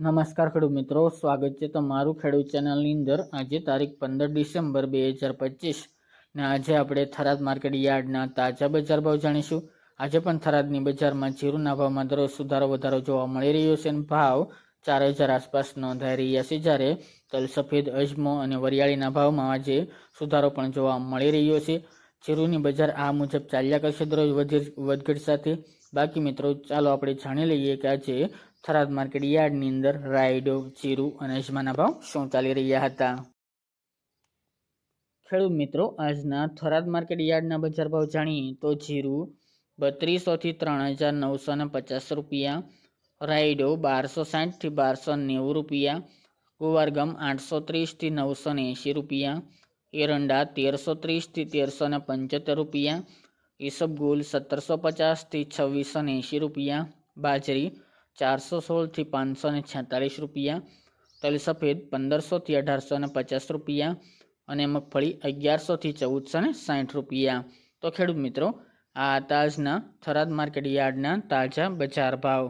નમસ્કાર ખેડૂત મિત્રો, સ્વાગત છે તમારું ખેડૂત ચેનલની અંદર. આજે તારીખ પંદર ડિસેમ્બર બે હજાર પચીસ ને આજે આપણે થરાદ માર્કેટ યાર્ડના તાજા બજાર ભાવ જાણીશું. આજે પણ થરાદની બજારમાં જીરુના ભાવમાં દરરોજ સુધારો વધારો જોવા મળી રહ્યો છે અને ભાવ ચાર હજાર આસપાસ નોંધાઈ રહ્યા છે. જ્યારે તલ સફેદ, અજમો અને વરિયાળીના ભાવમાં આજે સુધારો પણ જોવા મળી રહ્યો છે. જીરુની બજાર આ મુજબ ચાલ્યા કરશે. દરરોજ વધી વધઘટ સાથે બાકી મિત્રો, ચાલો આપણે જાણી લઈએ કે આજે થરાદ માર્કેટ યાર્ડની અંદર રાયડો, જીરું અને અજમાના ભાવ શું ચાલી રહ્યા હતા? ખેડૂત મિત્રો, આજના થરાદ માર્કેટ યાર્ડના બજાર ભાવ જાણીએ તો જીરું બત્રીસોથી ત્રણ હજાર નવસો ને પચાસ રૂપિયા, રાયડો બારસો સાઠથી બારસો નેવું રૂપિયા કુવારગમ આઠસો ત્રીસથી નવસો એંશી રૂપિયા, એરંડા તેરસો ત્રીસથી તેરસો પંચોતેર રૂપિયા ઈસબગુલ સત્તરસો પચાસથી છવ્વીસો ને એંશી રૂપિયા, બાજરી ચારસો સોળથી પાંચસો ને છેતાલીસ રૂપિયા, તલ સફેદ પંદરસોથી અઢારસો ને પચાસ રૂપિયા અને મગફળી અગિયારસોથી ચૌદસો ને સાઠ રૂપિયા. તો ખેડૂત મિત્રો, આ તાજના થરાદ માર્કેટ યાર્ડના તાજા બજાર ભાવ.